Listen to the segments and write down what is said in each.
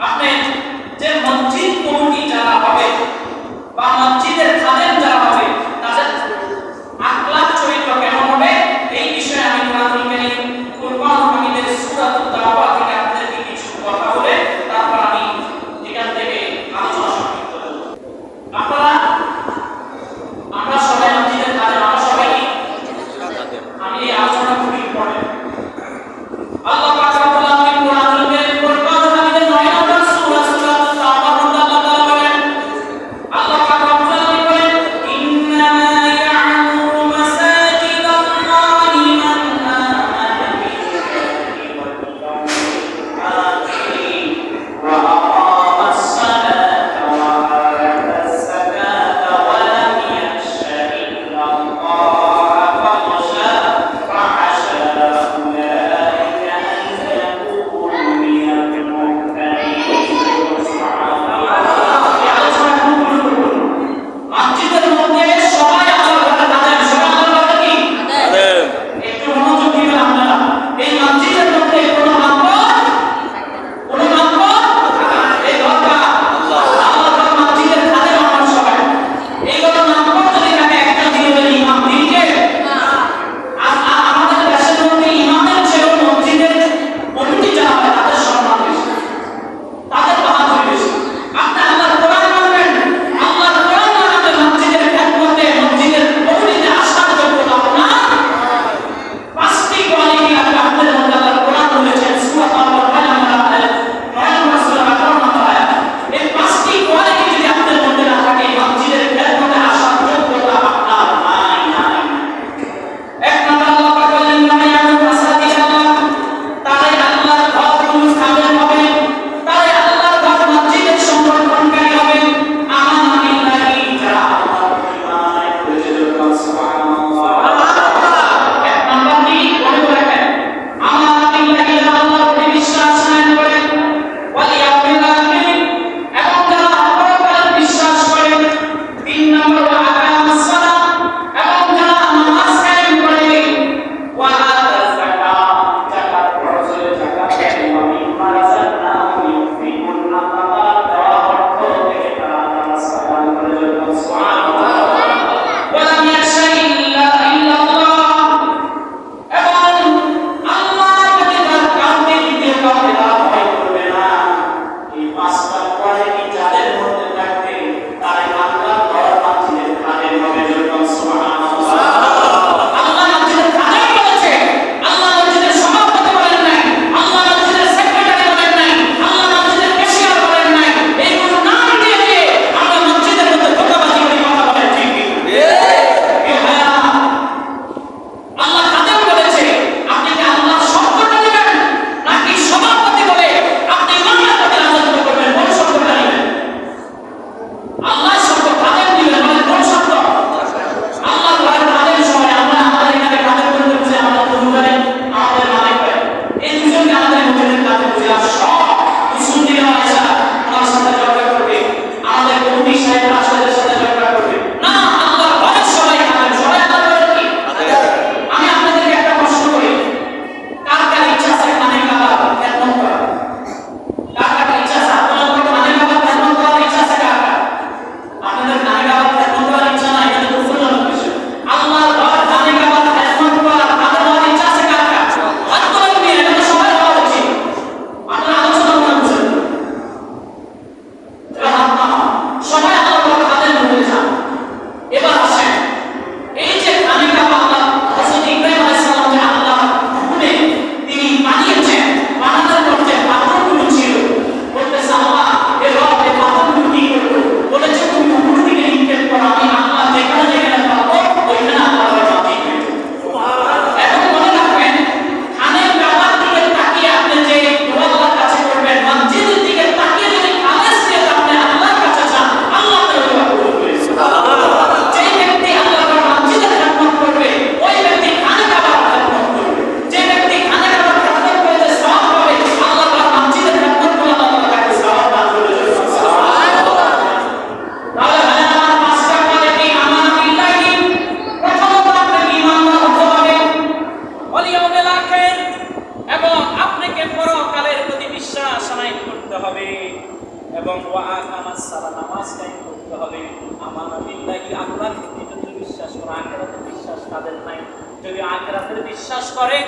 আপনি যে মসজিদ কমিটি যারা হবে? বা যদি আখেরাতের বিশ্বাস করে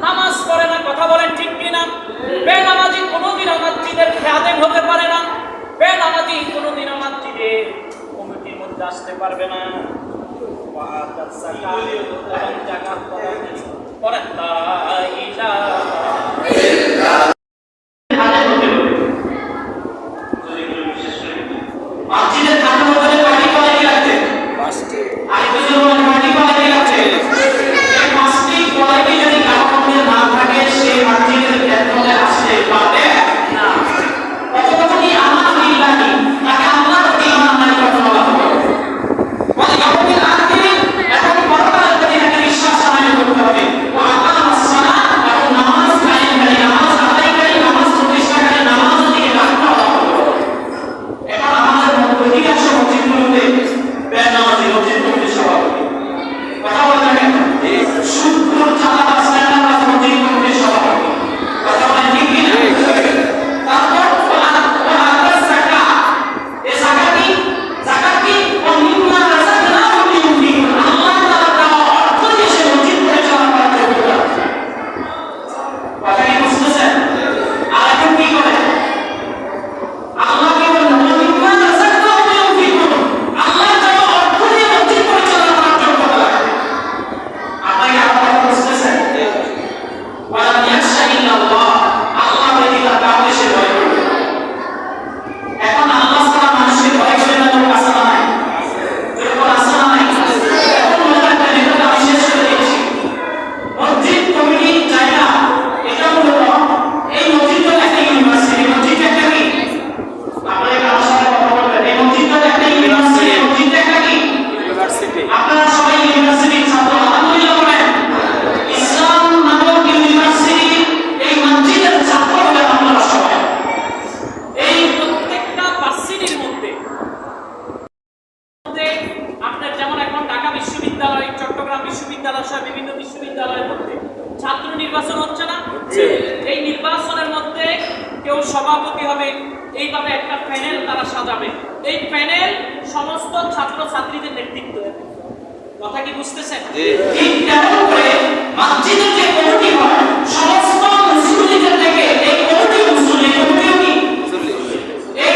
নামাজ পড়ে না কথা বলেন ঠিক কিনা? বেনামাজি কোনোদিন মসজিদের খেয়াদেম হতে পারে না। বেনামাজি কোনোদিন মসজিদের কমিটির মধ্যে আসতে পারবে না। পড়েন তা প্যানেল তারা সাজাবে। এই প্যানেল সমস্ত ছাত্র ছাত্রীদের নেতৃত্ব দেবে। কথা কি বুঝতেছেন? মসজিদের যে কমিটি হয় সমস্ত মুসলিমদের থেকে এই কমিটি মুসলিম এই